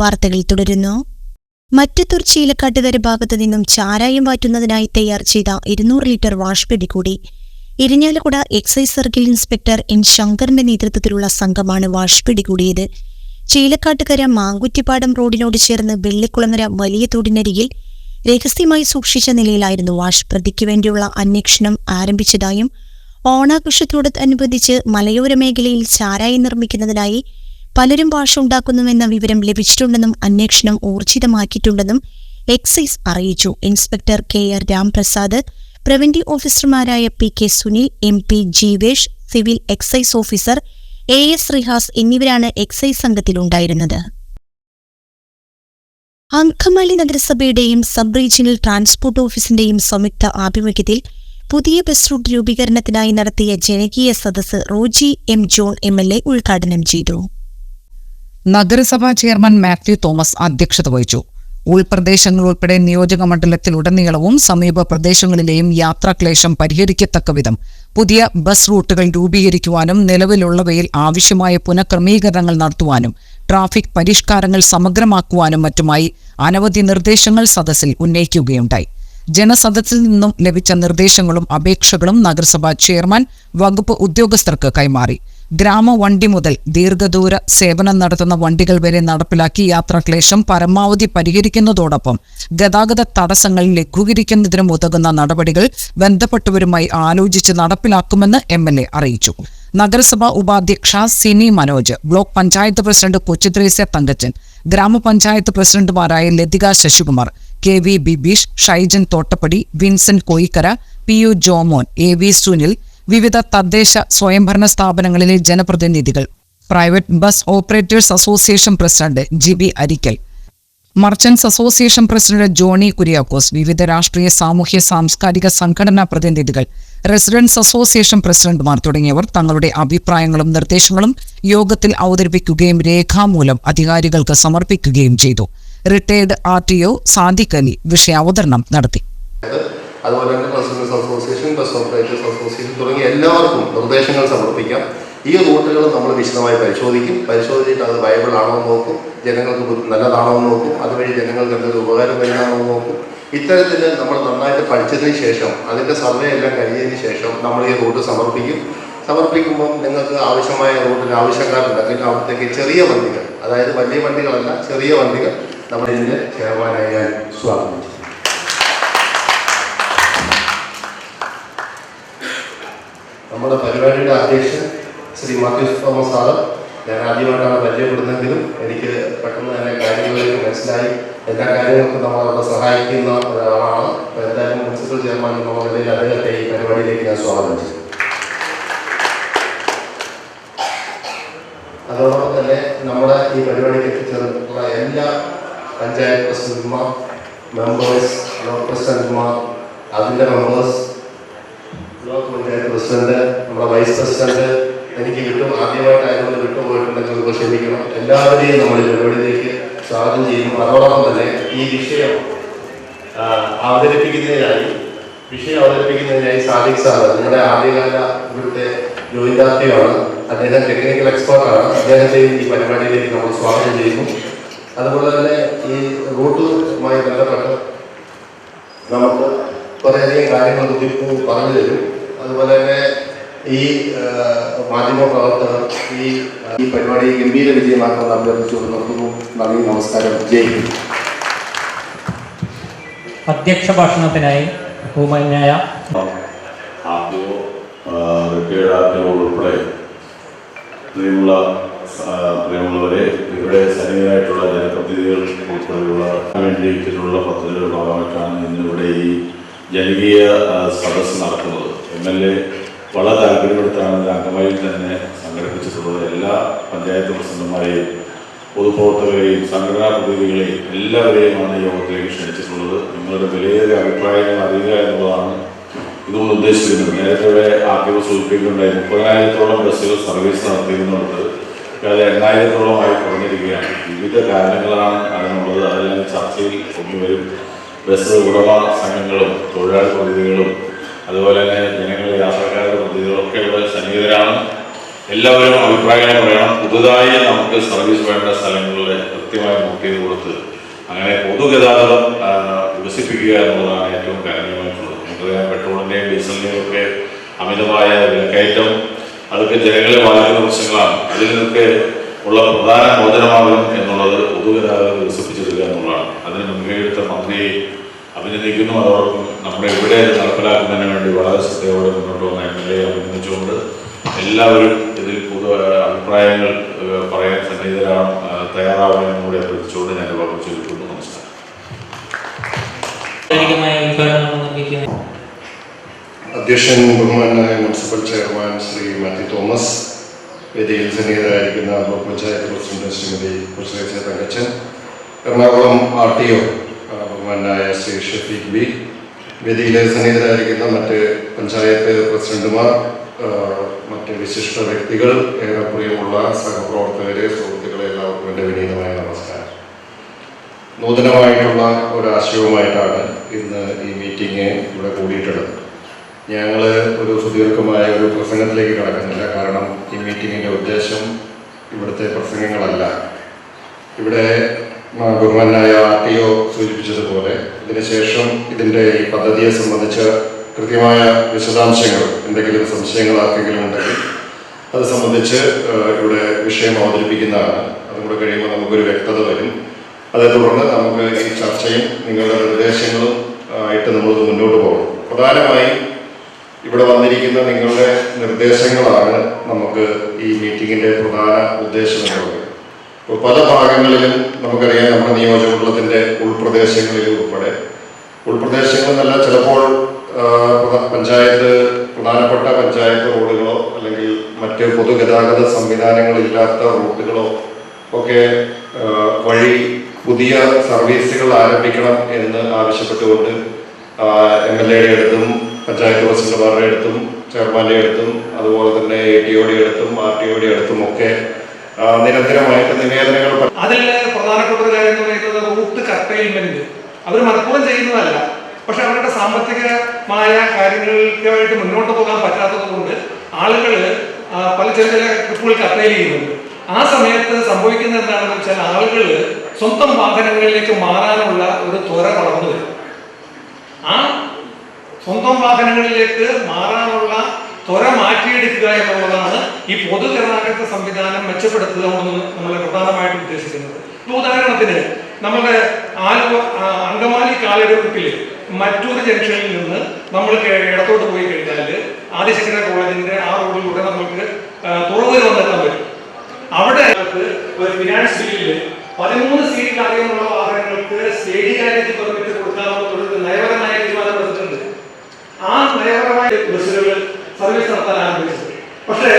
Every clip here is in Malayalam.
വാർത്തകൾ തുടരുന്നു. മറ്റത്തൂർ ചീലക്കാട്ടുകര ഭാഗത്തു നിന്നും ചാരായം വാറ്റുന്നതിനായി തയ്യാർ ചെയ്ത ഇരുന്നൂറ് ലിറ്റർ വാഷ് പിടികൂടി Irinjalakuda excise circle inspector N ശങ്കറിന്റെ നേതൃത്വത്തിലുള്ള സംഘമാണ് വാഷ് പിടികൂടിയത് ചീലക്കാട്ടുകര മാങ്കുറ്റിപ്പാടം റോഡിനോട് ചേർന്ന് വെള്ളിക്കുളങ്ങര വലിയ തോടിനരികിൽ രഹസ്യമായി സൂക്ഷിച്ച നിലയിലായിരുന്നു വാഷ്. പ്രതിക്ക് വേണ്ടിയുള്ള അന്വേഷണം ആരംഭിച്ചതായും ഓണാഘോഷത്തോടനുബന്ധിച്ച് മലയോര മേഖലയിൽ ചാരായം നിർമ്മിക്കുന്നതിനായി പലരും ഭാഷ ഉണ്ടാക്കുന്നുവെന്ന വിവരം ലഭിച്ചിട്ടുണ്ടെന്നും അന്വേഷണം ഊർജിതമാക്കിയിട്ടുണ്ടെന്നും എക്സൈസ് അറിയിച്ചു. Inspector K R Ramprasad preventive ഓഫീസർമാരായ P K Sunil M P Jeevesh civil excise officer A S Rihas എന്നിവരാണ് എക്സൈസ് സംഘത്തിലുണ്ടായിരുന്നത്. അങ്കമാലി നഗരസഭയുടെയും സബ് റീജിയണൽ ട്രാൻസ്പോർട്ട് ഓഫീസിന്റെയും സംയുക്ത ആഭിമുഖ്യത്തിൽ പുതിയ ബസ് റൂട്ട് രൂപീകരണത്തിനായി നടത്തിയ ജനകീയ സദസ്സ് Roji M John M L A ഉദ്ഘാടനം ചെയ്തു. നഗരസഭാ ചെയർമാൻ മാത്യു തോമസ് അധ്യക്ഷത വഹിച്ചു. ഉൾപ്രദേശങ്ങൾ ഉൾപ്പെടെ നിയോജക മണ്ഡലത്തിലുടനീളവും സമീപ പ്രദേശങ്ങളിലെയും യാത്രാക്ലേശം പരിഹരിക്കത്തക്ക വിധം പുതിയ ബസ് റൂട്ടുകൾ രൂപീകരിക്കുവാനും നിലവിലുള്ളവയിൽ ആവശ്യമായ പുനഃക്രമീകരണങ്ങൾ നടത്തുവാനും ട്രാഫിക് പരിഷ്കാരങ്ങൾ സമഗ്രമാക്കുവാനും മറ്റുമായി അനവധി നിർദ്ദേശങ്ങൾ സദസ്സിൽ ഉന്നയിക്കുകയുണ്ടായി. ജനസദസ്സിൽ നിന്നും ലഭിച്ച നിർദ്ദേശങ്ങളും അപേക്ഷകളും നഗരസഭാ ചെയർമാൻ വകുപ്പ് ഉദ്യോഗസ്ഥർക്ക് കൈമാറി. ഗ്രാമവണ്ടി മുതൽ ദീർഘദൂര സേവനം നടത്തുന്ന വണ്ടികൾ വരെ നടപ്പിലാക്കി യാത്രാക്ലേശം പരമാവധി പരിഹരിക്കുന്നതോടൊപ്പം ഗതാഗത തടസ്സങ്ങൾ ലഘൂകരിക്കുന്നതിനും ഉതകുന്ന നടപടികൾ ബന്ധപ്പെട്ടവരുമായി ആലോചിച്ച് നടപ്പിലാക്കുമെന്ന് എ അറിയിച്ചു. നഗരസഭാ ഉപാധ്യക്ഷ സിനി മനോജ് ബ്ലോക്ക് പഞ്ചായത്ത് പ്രസിഡന്റ് കൊച്ചുത്രേസ്യ തങ്കച്ചൻ ഗ്രാമപഞ്ചായത്ത് പ്രസിഡന്റുമാരായ Lathika Sasikumar K V Bibeesh Shaijan Thottappady Vincent Koikkara P U Jomon A V Sunil വിവിധ തദ്ദേശ സ്വയംഭരണ സ്ഥാപനങ്ങളിലെ ജനപ്രതിനിധികൾ private bus operators association president G B Arikkal merchants association president Johnny Kuriakose വിവിധ രാഷ്ട്രീയ സാമൂഹ്യ സാംസ്കാരിക സംഘടനാ പ്രതിനിധികൾ റെസിഡൻസ് അസോസിയേഷൻ പ്രസിഡന്റുമാർ തുടങ്ങിയവർ തങ്ങളുടെ അഭിപ്രായങ്ങളും നിർദ്ദേശങ്ങളും യോഗത്തിൽ അവതരിപ്പിക്കുകയും രേഖാമൂലം അധികാരികൾക്ക് സമർപ്പിക്കുകയും ചെയ്തു. Retired R T O Sadiq Ali വിഷയാവതരണം നടത്തി. അതുപോലെ തന്നെ ബസ് ഓപ്പറേറ്റേഴ്സ് അസോസിയേഷൻ തുടങ്ങിയ എല്ലാവർക്കും നിർദ്ദേശങ്ങൾ സമർപ്പിക്കാം. ഈ റൂട്ടുകൾ നമ്മൾ വിശദമായി പരിശോധിക്കും. പരിശോധിച്ചിട്ട് അത് വയബിൾ ആണോ എന്ന് നോക്കും. ജനങ്ങൾക്ക് നല്ലതാണോ എന്ന് നോക്കും. അതുവഴി ജനങ്ങൾക്ക് എന്തെങ്കിലും ഉപകാരം വരുന്നതാണോ എന്ന് നോക്കും. ഇത്തരത്തിൽ നമ്മൾ നന്നായിട്ട് പഠിച്ചതിന് ശേഷം അതിന്റെ സർവേ എല്ലാം കഴിഞ്ഞതിന് ശേഷം നമ്മൾ ഈ റൂട്ട് സമർപ്പിക്കും. സമർപ്പിക്കുമ്പോൾ നിങ്ങൾക്ക് ആവശ്യമായ റൂട്ടിന് ആവശ്യക്കാരുണ്ടെങ്കിൽ അവിടത്തേക്ക് ചെറിയ വണ്ടികൾ അതായത് വലിയ വണ്ടികളല്ല ചെറിയ വണ്ടികൾ നമ്മൾ ഇതിന്റെ ചെയർമാനായി ഞാൻ സ്വാഗതം നമ്മുടെ പരിപാടിയുടെ അധ്യക്ഷൻ ശ്രീ മാത്യൂസ് തോമസ് സാറ് ഞാൻ ആദ്യമായിട്ടാണ് പരിചയപ്പെടുന്നെങ്കിലും എനിക്ക് പെട്ടെന്ന് തന്നെ കാര്യങ്ങളിലേക്ക് മനസ്സിലായി. എല്ലാ കാര്യങ്ങൾക്കും നമ്മളവിടെ സഹായിക്കുന്ന ഒരാളാണ്. അപ്പോൾ എന്തായാലും മുനിസിപ്പൽ ചെയർമാൻ എന്നുള്ള നിലയിൽ അദ്ദേഹത്തെ ഈ പരിപാടിയിലേക്ക് ഞാൻ സ്വാഗതം ചെയ്തു അതോടൊപ്പം തന്നെ നമ്മുടെ ഈ പരിപാടിക്ക് എത്തിച്ചേർന്നിട്ടുള്ള എല്ലാ പഞ്ചായത്ത് പ്രസിഡന്റുമാർ മെമ്പേഴ്സ് ബ്ലോക്ക് പ്രസിഡന്റുമാർ അതിന്റെ മെമ്പേഴ്സ് പ്രസിഡന്റ് നമ്മുടെ വൈസ് പ്രസിഡന്റ് എനിക്ക് വിട്ടു ആദ്യമായിട്ടായതുകൊണ്ട് വിട്ടുപോയിട്ടുണ്ടെങ്കിൽ നമുക്ക് ക്ഷമിക്കണം. എല്ലാവരെയും നമ്മൾ പരിപാടിയിലേക്ക് സ്വാഗതം ചെയ്യുന്നു. അതോടൊപ്പം തന്നെ ഈ വിഷയം അവതരിപ്പിക്കുന്നതിനായി വിഷയം അവതരിപ്പിക്കുന്നതിനായി സാദിഖ് സാർ നിങ്ങളുടെ ആദ്യകാല ഇവിടുത്തെ ജോയിന്റാർത്ഥിയാണ്. അദ്ദേഹം ടെക്നിക്കൽ എക്സ്പേർട്ടാണ് അദ്ദേഹത്തെയും ഈ പരിപാടിയിലേക്ക് നമ്മൾ സ്വാഗതം ചെയ്യുന്നു. അതുപോലെ തന്നെ ഈ റൂട്ടുമായി ബന്ധപ്പെട്ട് നമുക്ക് കുറേയധികം കാര്യങ്ങൾ ഉദ്ദേശിച്ചു പറഞ്ഞു തരും. അതുപോലെ തന്നെ ഈ മാധ്യമ പ്രവർത്തകർ ഈ ഈ പരിപാടി ഗംഭീര വിജയമാക്കാൻ അഭ്യർത്ഥിച്ചുകൊണ്ട് നിർത്തുന്നു നന്ദി നമസ്കാരം. ജയ് അധ്യക്ഷ ഭാഷണത്തിനായി ബഹുമാന്യായ ആദ്യമോ റിട്ടയർഡ് ആദ്യമോ ഉൾപ്പെടെ പ്രിയമുള്ള പ്രിയമുള്ളവരെ ഇവിടെ സന്നിഹിതരായിട്ടുള്ള ജനപ്രതിനിധികൾ ഉൾപ്പെടെയുള്ള വേണ്ടിയിട്ടുള്ള പദ്ധതികളുടെ ഭാഗമായിട്ടാണ് ഇന്നിവിടെ ഈ ജനകീയ സദസ്സ് നടക്കുന്നത്. എം എൽ എ വളരെ താല്പര്യപ്പെടുത്താണ് അംഗമായി തന്നെ സംഘടിപ്പിച്ചിട്ടുള്ളത് എല്ലാ പഞ്ചായത്ത് പ്രസിഡന്റുമാരെയും പൊതുപ്രവർത്തകരെയും സംഘടനാ പ്രതിനിധികളെയും എല്ലാവരെയുമാണ് യോഗത്തിലേക്ക് ക്ഷണിച്ചിട്ടുള്ളത്. നിങ്ങളുടെ വിലയേറിയ അഭിപ്രായങ്ങൾ അറിയുക എന്നുള്ളതാണ് ഇതുകൊണ്ട് ഉദ്ദേശിക്കുന്നത് നേരത്തെ ഇവിടെ സൂചിപ്പിക്കുന്നുണ്ടായി മുപ്പതിനായിരത്തോളം ബസ്സുകൾ സർവീസ് നടത്തിയിരുന്നുണ്ട് അത് എണ്ണായിരത്തോളമായി കുറഞ്ഞിരിക്കുകയാണ്. വിവിധ കാരണങ്ങളാണ് അതിനുള്ളത്. അതെല്ലാം ചർച്ചയിൽ കൊണ്ടുവരും ബസ് ഉടമ സംഘങ്ങളും തൊഴിലാളി പ്രതിനിധികളും അതുപോലെ തന്നെ ജനങ്ങളെ യാത്രക്കാരുടെ പ്രതിനിധികളൊക്കെ സന്നിഹിതരാണ്. എല്ലാവരും അഭിപ്രായങ്ങൾ പറയണം. പുതുതായി നമുക്ക് സർവീസ് വേണ്ട സ്ഥലങ്ങളിൽ കൃത്യമായി നോട്ട് ചെയ്ത് കൊടുത്ത് അങ്ങനെ പൊതുഗതാഗതം വികസിപ്പിക്കുക എന്നുള്ളതാണ് ഏറ്റവും കാര്യമായിട്ടുള്ളത് നമുക്കറിയാം പെട്രോളിന്റെയും ഡീസലിന്റെയും ഒക്കെ അമിതമായ വിലക്കയറ്റം അതൊക്കെ ജനങ്ങളെ ബാധിക്കുന്ന പ്രശ്നങ്ങളാണ്. അതിൽ നിന്നൊക്കെ ഉള്ള പ്രധാന മോചനമാകും എന്നുള്ളത് പൊതുഗതാഗതം വികസിപ്പിച്ചെടുക്കുക എന്നുള്ളതാണ്. അതിന് മുൻകൈയെടുത്ത മന്ത്രിയെ അഭിനന്ദിക്കുന്നു. അതോടൊപ്പം നമ്മുടെ ഇവിടെ ഇത് നടപ്പിലാക്കുന്നതിന് വേണ്ടി വളരെ ശ്രദ്ധയോടെ മുന്നോട്ട് വന്ന എം എൽ എ അഭിനന്ദിച്ചുകൊണ്ട് എല്ലാവരും ഇതിൽ പൊതു അഭിപ്രായങ്ങൾ പറയാൻ സന്നിഹിതരാണ് തയ്യാറാവണമെന്നും കൂടി അഭ്യർത്ഥിച്ചുകൊണ്ട് ഞാൻ വാക്ക് ചൊല്ലിക്കുന്നു നമസ്കാരം. അധ്യക്ഷൻ ബഹുമാനായ municipal chairman Shri Mathew Thomas വേദിയിൽ സന്നിഹിതരായിരിക്കുന്ന block panchayat president Shrimati കുശ്രീച്ച Thankachan Ernakulam R T O ബഹുമാനായ ശ്രീ ഷഫീഖ് ബി. വേദിയിലെ സന്നിഹിതരായിരിക്കുന്ന മറ്റ് പഞ്ചായത്ത് പ്രസിഡന്റുമാർ മറ്റ് വിശിഷ്ട വ്യക്തികൾ ഏറെ പ്രിയമുള്ള സഹപ്രവർത്തകരെ സുഹൃത്തുക്കളെ എല്ലാവർക്കും എന്റെ വിനീതമായ നമസ്കാരം. നൂതനമായിട്ടുള്ള ഒരാശയവുമായിട്ടാണ് ഇന്ന് ഈ മീറ്റിംഗ് ഇവിടെ കൂടിയിട്ടുള്ളത്. ഞങ്ങൾ ഒരു സുദീർഘമായ ഒരു പ്രസംഗത്തിലേക്ക് കടക്കുന്നില്ല. കാരണം ഈ മീറ്റിങ്ങിന്റെ ഉദ്ദേശം ഇവിടുത്തെ പ്രസംഗങ്ങളല്ല. ഇവിടെ ബഹുമാനായ ആർ ടി ഒ സൂചിപ്പിച്ചതുപോലെ ഇതിനുശേഷം ഇതിന്റെ ഈ പദ്ധതിയെ സംബന്ധിച്ച് കൃത്യമായ വിശദാംശങ്ങൾ എന്തെങ്കിലും സംശയങ്ങൾ ആർക്കെങ്കിലും ഉണ്ടെങ്കിൽ അത് സംബന്ധിച്ച് ഇവിടെ വിഷയം അവതരിപ്പിക്കുന്നതാണ്. അതും കൂടെ കഴിയുമ്പോൾ നമുക്കൊരു വ്യക്തത വരും. അതേ തുടർന്ന് നമുക്ക് ഈ ചർച്ചയും നിങ്ങളുടെ നിർദ്ദേശങ്ങളും ആയിട്ട് നമ്മളിത് മുന്നോട്ട് പോകും പ്രധാനമായും ഇവിടെ വന്നിരിക്കുന്ന നിങ്ങളുടെ നിർദ്ദേശങ്ങളാണ് നമുക്ക് ഈ മീറ്റിങ്ങിന്റെ പ്രധാന ഉദ്ദേശം ഇപ്പോൾ പല ഭാഗങ്ങളിലും നമുക്കറിയാം നമ്മുടെ നിയോജകമണ്ഡലത്തിന്റെ ഉൾപ്രദേശങ്ങളിൽ ഉൾപ്പെടെ. ഉൾപ്രദേശങ്ങളെന്നല്ല ചിലപ്പോൾ പഞ്ചായത്ത് പ്രധാനപ്പെട്ട പഞ്ചായത്ത് റോഡുകളോ അല്ലെങ്കിൽ മറ്റ് പൊതുഗതാഗത സംവിധാനങ്ങളില്ലാത്ത റോഡുകളോ ഒക്കെ വഴി പുതിയ സർവീസുകൾ ആരംഭിക്കണം എന്ന് ആവശ്യപ്പെട്ടുകൊണ്ട് എം എൽ എയുടെ അടുത്തും പഞ്ചായത്ത് പ്രസിഡന്റുമാരുടെ അടുത്തും ചെയർമാന്റെ അടുത്തും അതുപോലെ തന്നെ എ ടി ഒയുടെ അടുത്തും ആർ ടി ഒയുടെ അടുത്തും ഒക്കെ നിരന്തരമായിട്ട് നിവേദനങ്ങൾ അതിൽ പ്രധാനപ്പെട്ട ഒരു കാര്യം എന്ന് പറയുന്നത് റൂട്ട് കർട്ടെയിൻമെന്റ്. അവർ മനഃപൂർവം ചെയ്യുന്നതല്ല. പക്ഷെ അവരുടെ സാമ്പത്തികമായ കാര്യങ്ങൾക്കായിട്ട് മുന്നോട്ട് പോകാൻ പറ്റാത്തത് കൊണ്ട് ആളുകൾ പല ചെറിയ ചില ട്രിപ്പുകൾ അപ്ലൈ ചെയ്യുന്നുണ്ട്. ആ സമയത്ത് സംഭവിക്കുന്ന എന്താണെന്ന് വെച്ചാൽ ആളുകൾ സ്വന്തം വാഹനങ്ങളിലേക്ക് മാറാനുള്ള ഒരു ത്വര വളർന്നു വരും. ആ സ്വന്തം വാഹനങ്ങളിലേക്ക് മാറാനുള്ള ത്വര മാറ്റിയെടുക്കുക എന്നുള്ളതാണ് ഈ പൊതുഗതാഗത സംവിധാനം മെച്ചപ്പെടുത്തുക എന്ന് നമ്മൾ പ്രധാനമായിട്ടും ഉദ്ദേശിക്കുന്നത്. ഉദാഹരണത്തിന് നമ്മുടെ ആലുവ അങ്കമാലി കാലഘട്ടത്തിൽ മറ്റൊരു ജംഗ്ഷനിൽ നിന്ന് നമ്മൾ ഇടത്തോട്ട് പോയി കഴിഞ്ഞാൽ ആദിശങ്കര കോളേജിന്റെ ആ റോഡിലൂടെ നമുക്ക് തുറന്നു വന്നെത്താൻ പറ്റും. അവിടെ ഒരു ഫിനാൻസ് ബില്ലിൽ പതിമൂന്ന് സീറ്റിലധികമുള്ള വാഹനങ്ങൾക്ക് സ്റ്റേഡി കാര്യത്തിൽ പെർമിറ്റ് കൊടുക്കാനുള്ള ഒരു നയപരമായ തീരുമാനം എടുത്തിട്ടുണ്ട്. ആ നയപരമായ ബസ്സുകൾ സർവീസ് നടത്താൻ ആരംഭിച്ചത്. പക്ഷേ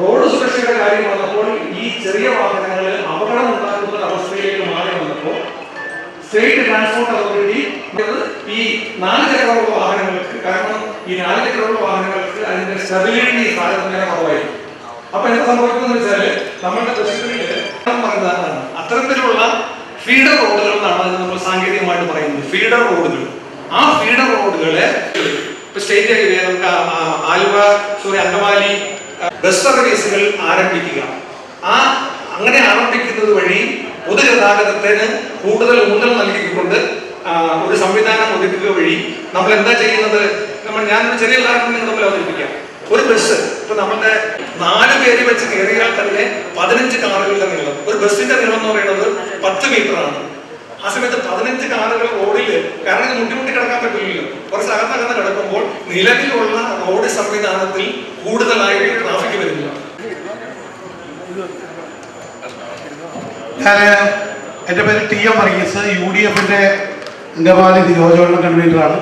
റോഡ് സുരക്ഷയുടെ കാര്യം വന്നപ്പോൾ ഈ ചെറിയ വാഹനങ്ങളിൽ അപകടം ഉണ്ടാക്കുന്ന അവസ്ഥയിലേക്ക് മാറി വന്നപ്പോൾ സ്റ്റേറ്റ് ട്രാൻസ്പോർട്ട് അതോറിറ്റി ഈ നാല് ചക്രമുള്ള വാഹനങ്ങൾക്ക് കാരണം ഈ നാല് ചക്രമുള്ള വാഹനങ്ങൾക്ക് അതിന്റെ സ്റ്റെബിലിറ്റി താരതമ്യേന കുറവായിരിക്കും. അപ്പൊ എന്താ സംഭവിക്കുന്നത് വെച്ചാൽ നമ്മുടെ പറയുന്നതാണ് അത്തരത്തിലുള്ള ഫീഡർ റോഡുകൾ എന്നാണ് നമ്മൾ സാങ്കേതികമായിട്ട് പറയുന്നത്. ഫീഡർ റോഡുകൾ ആ ഫീഡർ റോഡുകളെ ഇപ്പൊ സ്റ്റേറ്റ് നമുക്ക് ആലുവ സോറി അങ്കമാലി ബസ് സർവീസുകൾ ആരംഭിക്കുക. ആ അങ്ങനെ ആരംഭിക്കുന്നത് വഴി പൊതുഗതാഗതത്തിന് കൂടുതൽ ഊന്നൽ നൽകിക്കൊണ്ട് ഒരു സംവിധാനം ഒരുക്കുക വഴി നമ്മൾ എന്താ ചെയ്യുന്നത്? നമ്മൾ ഞാൻ ചെറിയ ഉദാഹരണം നിങ്ങൾ തമ്മിൽ അവതരിപ്പിക്കാം. ഒരു ബസ് ഇപ്പൊ നമ്മളുടെ നാല് പേര് വെച്ച് കയറിയാൽ തന്നെ പതിനഞ്ച് കാറുകളുടെ നീളം. ഒരു ബസ്സിന്റെ നീളം എന്ന് പറയുന്നത് പത്ത് മീറ്റർ ആണ്. ആ സമയത്ത് പതിനഞ്ച് കാറുകൾ റോഡിൽ കാരണം മുട്ടിമുട്ടി കിടക്കാൻ പറ്റില്ലല്ലോ. കുറച്ച് അകത്തകന്ന് കിടക്കുമ്പോൾ നിലവിലുള്ള റോഡ് സംവിധാനത്തിൽ കൂടുതലായിട്ട് ട്രാഫിക് വരുന്നില്ല. ഞാൻ എന്റെ പേര് T M Varghese U D എഫിന്റെ അങ്കമാലി നിയോജകമണ്ഡലം കൺവീനറാണ്.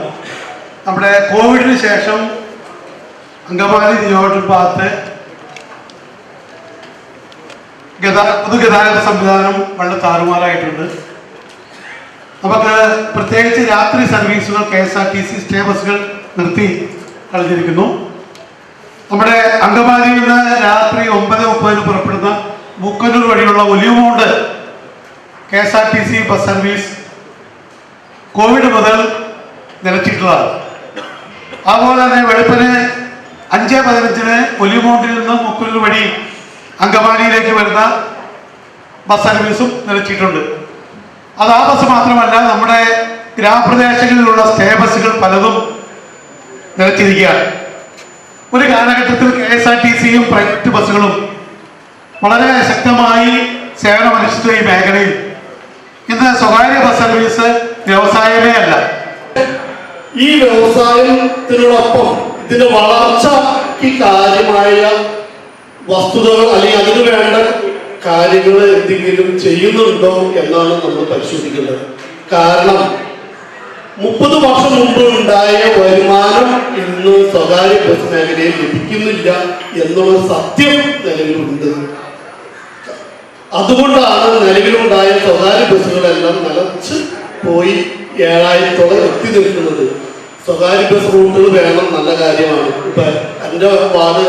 നമ്മുടെ കോവിഡിന് ശേഷം അങ്കമാലി നിയോജക ഭാഗത്ത് ഗതാ പൊതുഗതാഗത സംവിധാനം വളരെ താറുമാറായിട്ടുണ്ട്. നമുക്ക് പ്രത്യേകിച്ച് രാത്രി സർവീസുകൾ K S R T C stay ബസ്സുകൾ നിർത്തി കളഞ്ഞിരിക്കുന്നു. നമ്മുടെ അങ്കമാലിയിൽ നിന്ന് രാത്രി ഒമ്പത് മുപ്പതിന് പുറപ്പെടുന്ന മുക്കന്നൂർ വഴിയുള്ള ഒലിവുമോണ്ട് K S R T C bus service covid മുതൽ നിലച്ചിട്ടുള്ളതാണ്. അതുപോലെ തന്നെ വെളുപ്പിന് അഞ്ച് പതിനഞ്ചിന് പുലിമോണ്ടിൽ നിന്ന് മുക്കുൽ വഴി അങ്കമാലിയിലേക്ക് വരുന്ന ബസ് സർവീസും നിലച്ചിട്ടുണ്ട്. അത് ആ ബസ് മാത്രമല്ല നമ്മുടെ ഗ്രാമപ്രദേശങ്ങളിലുള്ള സ്റ്റേ ബസ്സുകൾ പലതും നിലച്ചിരിക്കുകയാണ്. ഒരു കാലഘട്ടത്തിൽ കെ എസ് ആർ ടി സിയും പ്രൈവറ്റ് ബസ്സുകളും വളരെ ശക്തമായി സേവനമനുഷ്ഠിച്ച ഈ മേഖലയിൽ ഇന്ന് സ്വകാര്യ ബസ് സർവീസ് വ്യവസായമേ അല്ല. ഈ വ്യവസായത്തിനോടൊപ്പം ഇതിന്റെ വളർച്ചയ്ക്ക് കാര്യമായ വസ്തുതകൾ അല്ലെങ്കിൽ അതിനു വേണ്ട കാര്യങ്ങൾ എന്തെങ്കിലും ചെയ്യുന്നുണ്ടോ എന്നാണ് നമ്മൾ പരിശോധിക്കുന്നത് കാരണം മുപ്പത് വർഷം മുമ്പ് ഉണ്ടായ വരുമാനം ഇന്ന് സ്വകാര്യ ബസ് മേഖലയിൽ ലഭിക്കുന്നില്ല എന്നുള്ള സത്യം നിലവിലുണ്ട്. അതുകൊണ്ടാണ് നിലവിലുണ്ടായ സ്വകാര്യ ബസ്സുകളെല്ലാം നിലച്ച് പോയി ഏഴായിരത്തോളം എത്തി നിൽക്കുന്നത്. സ്വകാര്യ ബസ് റൂട്ടുകൾ വേണം നല്ല കാര്യമാണ്. ഇപ്പൊ എന്റെ വാർഡ്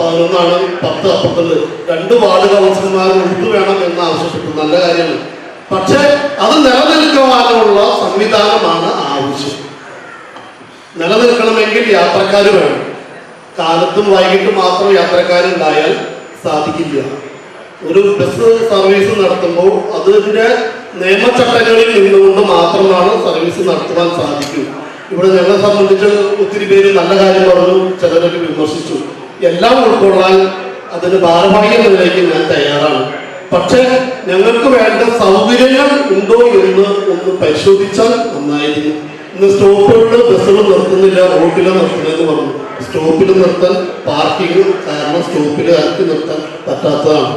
പതിനൊന്നാണ് പത്ത് അപ്പത്തുണ്ട് രണ്ട് വാർഡ് കൗൺസിലർമാർ റൂട്ട് വേണം എന്ന് ആവശ്യപ്പെട്ടു. നല്ല കാര്യമാണ്. പക്ഷേ അത് നിലനിൽക്കുവാനുള്ള സംവിധാനമാണ് ആവശ്യം. നിലനിൽക്കണമെങ്കിൽ യാത്രക്കാർ വേണം. കാലത്തും വൈകിട്ടും മാത്രം യാത്രക്കാരുണ്ടായാൽ സാധിക്കില്ല. ഒരു ബസ് സർവീസ് നടത്തുമ്പോൾ അതിന്റെ നിയമചട്ടങ്ങളിൽ നിന്നുകൊണ്ട് മാത്രമാണ് സർവീസ് നടത്തുവാൻ സാധിക്കൂ. ഇവിടെ ഞങ്ങളെ സംബന്ധിച്ച് ഒത്തിരി പേര് നല്ല കാര്യം പറഞ്ഞു. ചിലരൊക്കെ വിമർശിച്ചു. എല്ലാം ഉൾക്കൊള്ളാൻ അതിന് ഭാരവാഹി എന്ന നിലയ്ക്ക് ഞാൻ തയ്യാറാണ്. പക്ഷേ ഞങ്ങൾക്ക് വേണ്ട സൗകര്യങ്ങൾ ഉണ്ടോ എന്ന് ഒന്ന് പരിശോധിച്ചാൽ നന്നായിരുന്നു ഇന്ന് സ്റ്റോപ്പുകളിൽ ബസ്സുകൾ നിർത്തുന്നില്ല റോഡിൽ നിർത്തുന്നതെന്ന് പറഞ്ഞു. സ്റ്റോപ്പിൽ നിർത്താൻ പാർക്കിംഗ് കാരണം സ്റ്റോപ്പിൽ ഇറക്കി നിർത്താൻ പറ്റാത്തതാണ്.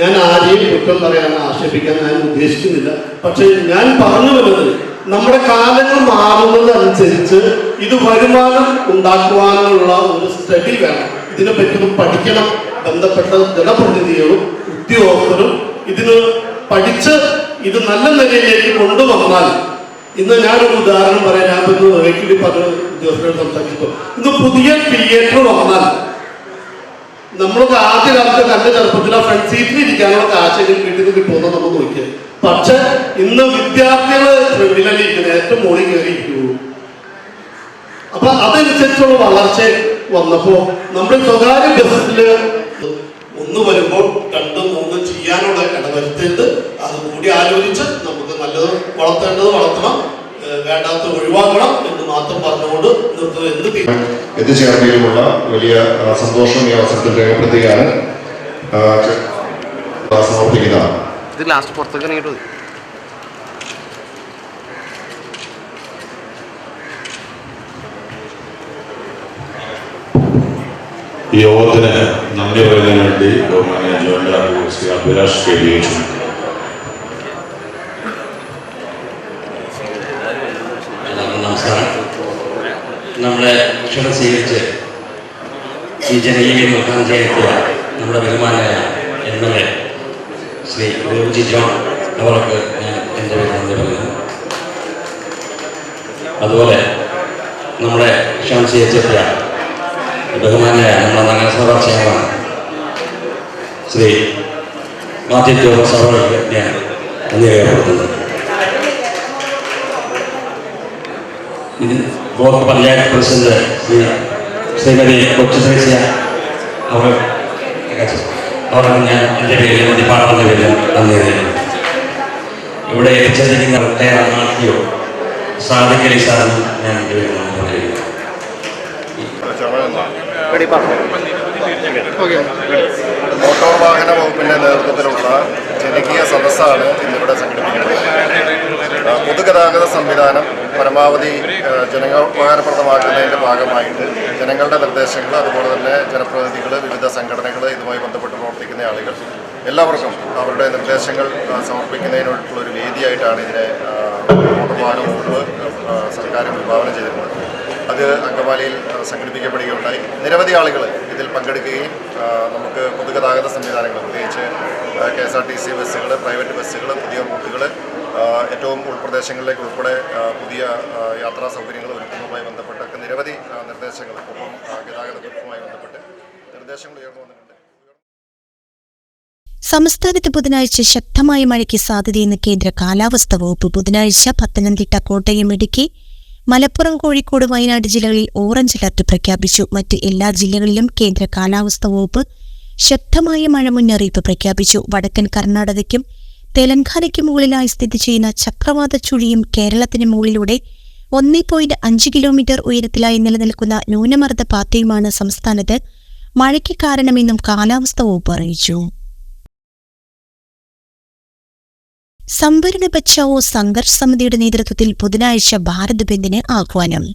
ഞാൻ ആരെയും കുറ്റം പറയാൻ ആക്ഷേപിക്കാൻ ഞാൻ ഉദ്ദേശിക്കുന്നില്ല. പക്ഷേ ഞാൻ പറഞ്ഞു വരുന്നത് നമ്മുടെ കാലങ്ങൾ മാറുന്നതനുസരിച്ച് ഇത് വരുമാനം ഉണ്ടാക്കുവാനുള്ള ഒരു സ്റ്റഡി വേണം. ഇതിനെപ്പറ്റി പഠിക്കണം. ബന്ധപ്പെട്ട ജനപ്രതിനിധികളും ഉദ്യോഗസ്ഥരും ഇതിന് പഠിച്ച് ഇത് നല്ല നിലയിലേക്ക് കൊണ്ടുവന്നാൽ ഇന്ന് ഞാനൊരു ഉദാഹരണം പറയാം. ഞാൻ ഇന്ന് റേറ്റിൽ പറഞ്ഞ ഉദ്യോഗസ്ഥരോട് സംസാരിച്ചു. ഇന്ന് പുതിയ തിയേറ്റർ വന്നാൽ നമ്മളൊക്കെ ആദ്യ കാലത്ത് കണ്ട ചെറുപ്പത്തിൽ ആ ഫ്രണ്ട് സീറ്റിൽ ഇരിക്കാനുള്ള കാശെങ്കിലും വീട്ടിൽ നിന്ന് കിട്ടുമെന്ന് നമ്മൾ നോക്കിയത് പക്ഷെ ഇന്ന് വിദ്യാർത്ഥികൾ ഫ്രണ്ടിലല്ലേ ഇരിക്കുന്നത് ഏറ്റവും മുകളിൽ കയറി ഇരിക്കുള്ളൂ അപ്പൊ അതനുസരിച്ചുള്ള വളർച്ച വന്നപ്പോ നമ്മുടെ സ്വകാര്യ ബസ്സിൽ ഒന്ന് വരുമ്പോൾ രണ്ടും മൂന്നും ചെയ്യാനുള്ള ഇടവരുത്തരുത് അത് കൂടി ആലോചിച്ച് നമുക്ക് നല്ലത് വളർത്തേണ്ടത് വളർത്തണം വേണ്ടാത്ത ഒഴിവാക്കണം എന്ന് മാത്രം പറഞ്ഞുകൊണ്ട് എത്തിച്ചേർന്നതിലുമുള്ള വലിയ സന്തോഷം ഈ അവസരത്തിൽ രേഖപ്പെടുത്തുകയാണ്. സമർപ്പിക്കുന്നതാണ്. ഇത് ലാസ്റ്റ് പുറത്തേക്ക് ഇറങ്ങിയിട്ട് ഈ യോഗത്തിന് നന്ദി പറയുന്നതിന് വേണ്ടി ബഹുമാനിയ joint Shri Abhilash K D H എല്ലാവർക്കും നമസ്കാരം. നമ്മളെ ക്ഷണം സ്വീകരിച്ച് ഈ ജനകീയ ഉദ്ഘാടനം ചെയ്തെത്തിയ നമ്മുടെ ബഹുമാനായ M L A Shri Roji John അവർക്ക് ഞാൻ എന്റെ പേര് നന്ദി പറയുന്നു. അതുപോലെ നമ്മളെ ക്ഷണം സ്വീകരിച്ചെത്തിയ ബഹുമാനായ നമ്മുടെ നഗരസഭാ ചെയർമാൻ ശ്രീ മാത്യു തോമസ് അവർക്ക് ഞാൻ നന്ദി രേഖപ്പെടുത്തുന്നു ഇത് block panchayat president Shri Shrimati Kochuthresia അവർ അവർക്ക് ഞാൻ എന്റെ പേരിലും ഡിപ്പാർട്ട്മെന്റ് പേരിലും നന്ദി ഇവിടെ എത്തിച്ചേർന്നിരിക്കുന്ന റിട്ടയർ ആർട്ടിയോ സാധിക്കലി സാറിന് ഞാൻ എന്റെ പേരിൽ മോട്ടോർ വാഹന വകുപ്പിന്റെ നേതൃത്വത്തിലുള്ള ജനകീയ സദസ്സാണ് ഇന്നിവിടെ സംഘടിപ്പിക്കുന്നത്. പൊതുഗതാഗത സംവിധാനം പരമാവധി ജനങ്ങൾ ജനോപകാരപ്രദമാക്കുന്നതിന്റെ ഭാഗമായിട്ട് ജനങ്ങളുടെ നിർദ്ദേശങ്ങൾ അതുപോലെ തന്നെ ജനപ്രതിനിധികൾ വിവിധ സംഘടനകൾ ഇതുമായി ബന്ധപ്പെട്ട് പ്രവർത്തിക്കുന്ന ആളുകൾ എല്ലാവർക്കും അവരുടെ നിർദ്ദേശങ്ങൾ സമർപ്പിക്കുന്നതിനുള്ള ഒരു വേദിയായിട്ടാണ് ഇതിനെ മോട്ടോർ വാഹന വകുപ്പ് സർക്കാരും സർക്കാർ വിഭാവനം ചെയ്തിരുന്നത് അത് അങ്കമാലിയിൽ സംഘടിപ്പിക്കപ്പെടുകയുണ്ടായി. നിരവധി ആളുകൾ ഇതിൽ പങ്കെടുക്കുകയും നമുക്ക് പൊതുഗതാഗത സംവിധാനങ്ങൾ പ്രത്യേകിച്ച് K S R T C ബസ്സുകൾ പ്രൈവറ്റ് ബസ്സുകൾ പുതിയ റൂട്ടുകൾ ഏറ്റവും ഉൾപ്രദേശങ്ങളിലേക്ക് ഉൾപ്പെടെ പുതിയ യാത്രാ സൗകര്യങ്ങൾ ഒരുക്കുന്നതുമായി ബന്ധപ്പെട്ടൊക്കെ നിരവധി നിർദ്ദേശങ്ങൾ ഒപ്പം ഗതാഗത കുറിപ്പുമായി ബന്ധപ്പെട്ട് നിർദ്ദേശങ്ങൾ ഉയർന്നു വന്നിട്ടുണ്ട്. സംസ്ഥാനത്ത് ബുധനാഴ്ച ശക്തമായ മഴയ്ക്ക് സാധ്യതയെന്ന് കേന്ദ്ര കാലാവസ്ഥാ വകുപ്പ് ബുധനാഴ്ച പത്തനംതിട്ട കോട്ടയം ഇടുക്കി മലപ്പുറം കോഴിക്കോട് വയനാട് ജില്ലകളിൽ ഓറഞ്ച് അലർട്ട് പ്രഖ്യാപിച്ചു. മറ്റ് എല്ലാ ജില്ലകളിലും കേന്ദ്ര കാലാവസ്ഥാ വകുപ്പ് ശക്തമായ മഴ മുന്നറിയിപ്പ് പ്രഖ്യാപിച്ചു. വടക്കൻ കർണാടകയ്ക്കും തെലങ്കാനയ്ക്ക് മുകളിലായി സ്ഥിതി ചെയ്യുന്ന ചക്രവാത ചുഴിയും കേരളത്തിന് മുകളിലൂടെ ഒന്നേ പോയിന്റ് അഞ്ച് കിലോമീറ്റർ ഉയരത്തിലായി നിലനിൽക്കുന്ന ന്യൂനമർദ്ദ പാത്തയുമാണ് സംസ്ഥാനത്ത് മഴയ്ക്ക് കാരണമെന്നും കാലാവസ്ഥ വകുപ്പ് അറിയിച്ചു. സംവരണ ബച്ചാവോ സംഘർഷ് സമിതിയുടെ നേതൃത്വത്തിൽ ബുധനാഴ്ച ഭാരത് ബന്ദിന് ആഹ്വാനം.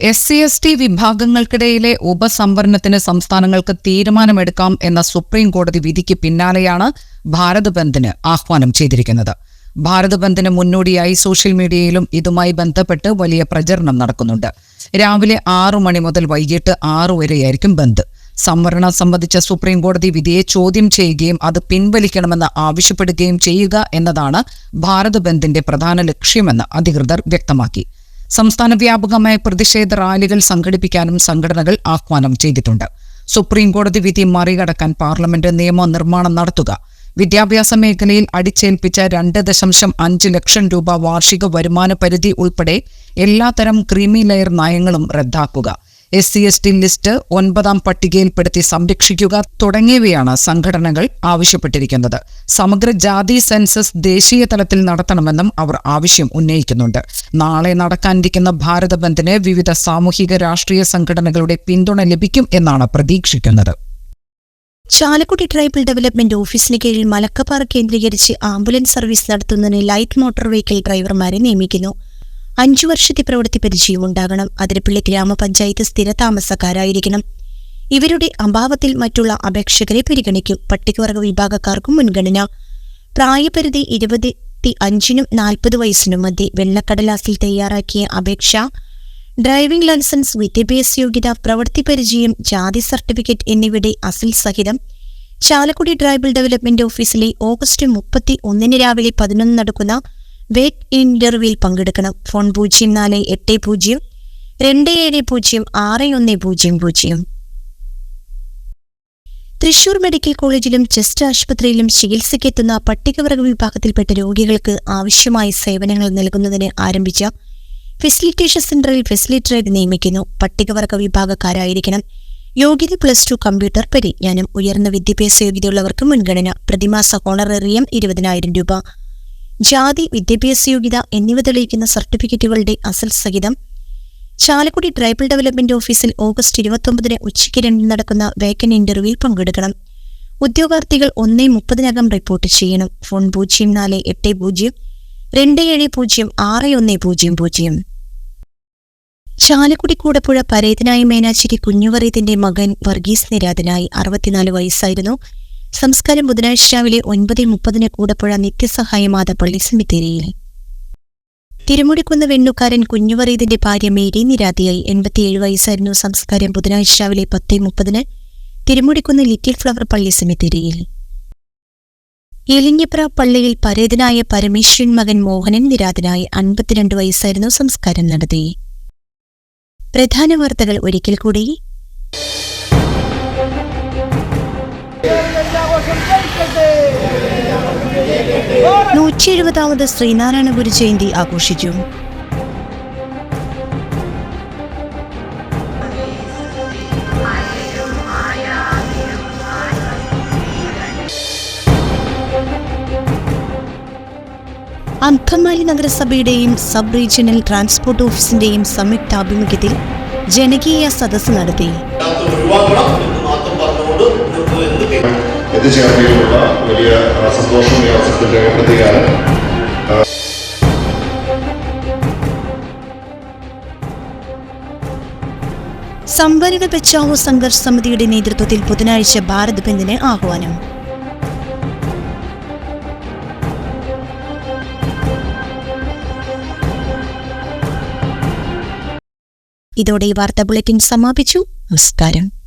എസ് സി എസ് ടി വിഭാഗങ്ങൾക്കിടയിലെ ഉപസംവരണത്തിന് സംസ്ഥാനങ്ങൾക്ക് തീരുമാനമെടുക്കാം എന്ന സുപ്രീം കോടതി വിധിക്ക് പിന്നാലെയാണ് ഭാരത് ബന്ദിന് ആഹ്വാനം ചെയ്തിരിക്കുന്നത്. ഭാരത് ബന്ദിന് മുന്നോടിയായി സോഷ്യൽ മീഡിയയിലും ഇതുമായി ബന്ധപ്പെട്ട് വലിയ പ്രചരണം നടക്കുന്നുണ്ട്. രാവിലെ ആറു മണി മുതൽ വൈകിട്ട് ആറു വരെയായിരിക്കും ബന്ദ്. സംവരണം സംബന്ധിച്ച സുപ്രീം കോടതി വിധിയെ ചോദ്യം ചെയ്യുകയും അത് പിൻവലിക്കണമെന്ന് ആവശ്യപ്പെടുകയും ചെയ്യുക എന്നതാണ് ഭാരത് ബന്ദിന്റെ പ്രധാന ലക്ഷ്യമെന്ന് അധികൃതർ വ്യക്തമാക്കി. സംസ്ഥാന വ്യാപകമായ പ്രതിഷേധ റാലികൾ സംഘടിപ്പിക്കാനും സംഘടനകൾ ആഹ്വാനം ചെയ്തിട്ടുണ്ട്. സുപ്രീം കോടതി വിധി മറികടക്കാൻ പാർലമെന്റ് നിയമനിർമ്മാണം നടത്തുക. വിദ്യാഭ്യാസ മേഖലയിൽ അടിച്ചേൽപ്പിച്ച രണ്ട് ദശാംശം അഞ്ച് ലക്ഷം രൂപ വാർഷിക വരുമാന പരിധി ഉൾപ്പെടെ എല്ലാത്തരം ക്രീമി ലെയർ നയങ്ങളും റദ്ദാക്കുക. S C S T list ഒൻപതാം പട്ടികയിൽപ്പെടുത്തി സംരക്ഷിക്കുക തുടങ്ങിയവയാണ് സംഘടനകൾ ആവശ്യപ്പെട്ടിരിക്കുന്നത്. സമഗ്ര ജാതി സെൻസസ് ദേശീയ തലത്തിൽ നടത്തണമെന്നും അവർ ആവശ്യം ഉന്നയിക്കുന്നുണ്ട്. നാളെ നടക്കാനിരിക്കുന്ന ഭാരത ബന്ദിന് വിവിധ സാമൂഹിക രാഷ്ട്രീയ സംഘടനകളുടെ പിന്തുണ ലഭിക്കും എന്നാണ് പ്രതീക്ഷിക്കുന്നത്. ചാലക്കുടി ട്രൈബൽ ഡെവലപ്മെന്റ് ഓഫീസിന് കീഴിൽ മലക്കപ്പാറ കേന്ദ്രീകരിച്ച് ആംബുലൻസ് സർവീസ് നടത്തുന്നതിന് ലൈറ്റ് മോട്ടോർ വെഹിക്കിൾ ഡ്രൈവർമാരെ നിയമിക്കുന്നു. അഞ്ചു വർഷത്തെ പ്രവൃത്തി പരിചയം ഉണ്ടാകണം അതിരപ്പള്ളി ഗ്രാമപഞ്ചായത്ത് സ്ഥിരതാമസക്കാരായിരിക്കണം. ഇവരുടെ അഭാവത്തിൽ മറ്റുള്ള അപേക്ഷകരെ പരിഗണിക്കും. പട്ടികവർഗ വിഭാഗക്കാർക്കും മുൻഗണന. പ്രായപരിധി ഇരുപത്തി അഞ്ചിനും നാൽപ്പത് വയസ്സിനും മധ്യേ വെള്ളക്കടലാസിൽ തയ്യാറാക്കിയ അപേക്ഷ. ഡ്രൈവിംഗ് ലൈസൻസ് വിദ്യാഭ്യാസ യോഗ്യത പ്രവൃത്തി പരിചയം ജാതി സർട്ടിഫിക്കറ്റ് എന്നിവയുടെ അസിൽ സഹിതം ചാലക്കുടി ട്രൈബൽ ഡെവലപ്മെന്റ് ഓഫീസിലെ ഓഗസ്റ്റ് മുപ്പത്തി ഒന്നിന് രാവിലെ പതിനൊന്ന് നടക്കുന്ന വേക്ക് ഇന്റർവ്യൂവിൽ പങ്കെടുക്കണം. ഫോൺ പൂജ്യം നാല് എട്ട് പൂജ്യം രണ്ട് ഏഴ് പൂജ്യം ആറ് ഒന്ന് പൂജ്യം പൂജ്യം. തൃശൂർ മെഡിക്കൽ കോളേജിലും ചെസ്റ്റ് ആശുപത്രിയിലും ചികിത്സയ്ക്കെത്തുന്ന പട്ടികവർഗ വിഭാഗത്തിൽപ്പെട്ട രോഗികൾക്ക് ആവശ്യമായ സേവനങ്ങൾ നൽകുന്നതിന് ആരംഭിച്ച ഫെസിലിറ്റേഷൻ സെന്ററിൽ ഫെസിലിറ്റേറ്റ് നിയമിക്കുന്നു. പട്ടികവർഗ വിഭാഗക്കാരായിരിക്കണം. യോഗ്യത പ്ലസ് ടു കമ്പ്യൂട്ടർ പരിജ്ഞാനം ഉയർന്ന വിദ്യാഭ്യാസ യോഗ്യതയുള്ളവർക്ക് മുൻഗണന പ്രതിമാസ ഹോണറേറിയം ഇരുപതിനായിരം രൂപ. ജാതി വിദ്യാഭ്യാസ യോഗ്യത എന്നിവ തെളിയിക്കുന്ന സർട്ടിഫിക്കറ്റുകളുടെ അസൽ സഹിതം ചാലക്കുടി ട്രൈബൽ ഡെവലപ്മെന്റ് ഓഫീസിൽ ഓഗസ്റ്റ് ഇരുപത്തൊമ്പതിന് ഉച്ചയ്ക്ക് രണ്ടിന് നടക്കുന്ന വേക്കൻ ഇന്റർവ്യൂവിൽ പങ്കെടുക്കണം. ഉദ്യോഗാർത്ഥികൾ ഒന്നേ മുപ്പതിനകം റിപ്പോർട്ട് ചെയ്യണം. ഫോൺ പൂജ്യം നാല് എട്ട് പൂജ്യം രണ്ട് ഏഴ് പൂജ്യം ആറ് ഒന്ന് പൂജ്യം പൂജ്യം. ചാലക്കുടി കൂടപ്പുഴ പരേതനായ മേനാശ്ശേരി കുഞ്ഞുവറീതിന്റെ മകൻ വർഗീസ് നിരാതനായി അറുപത്തിനാല് വയസ്സായിരുന്നു. സംസ്കാരം ബുധനാഴ്ച രാവിലെ ഒൻപത് മുപ്പതിന് കൂടപ്പുഴ നിത്യസഹായ പള്ളി സെമിത്തേരിയിൽ തിരുമുടിക്കുന്ന് വെണ്ണുകാരൻ കുഞ്ഞുവറീതിന്റെ ഭാര്യ മേരി നിരാതിയായി. എൺപത്തിയേഴ് വയസ്സായിരുന്നു സംസ്കാരം ബുധനാഴ്ച രാവിലെ പത്ത് മുപ്പതിന് തിരുമുടിക്കുന്ന് ലിറ്റിൽ ഫ്ലവർ പള്ളി സെമിത്തേരിയിൽ. എലിഞ്ഞപ്ര പള്ളിയിൽ പരേതനായ പരമേശ്വരൻ മകൻ മോഹനൻ നിരാതനായി. അൻപത്തിരണ്ട് വയസ്സായിരുന്നു സംസ്കാരം നടത്തി. പ്രധാന വാർത്തകൾ ഒരിക്കൽ കൂടി. നൂറ്റി എഴുപതാമത് ശ്രീനാരായണ ഗുരു ജയന്തി ആഘോഷിച്ചു. അങ്കമാലി നഗരസഭയുടെയും സബ് റീജിയണൽ ട്രാൻസ്പോർട്ട് ഓഫീസിന്റെയും സംയുക്ത ആഭിമുഖ്യത്തിൽ ജനകീയ സദസ്സ് നടത്തി. എത്തിച്ചേർന്നതിലുള്ള വലിയ സന്തോഷം ഈ അവസരത്തിൽ രേഖപ്പെടുത്തുകയാണ്. സംവരണ ബച്ചാവോ സംഘർഷ് സമിതിയുടെ നേതൃത്വത്തിൽ ബുധനാഴ്ച ഭാരത് ബന്ദിന് ആഹ്വാനം. ഇതോടെ ഈ വാർത്താ ബുള്ളറ്റിൻ സമാപിച്ചു. നമസ്കാരം.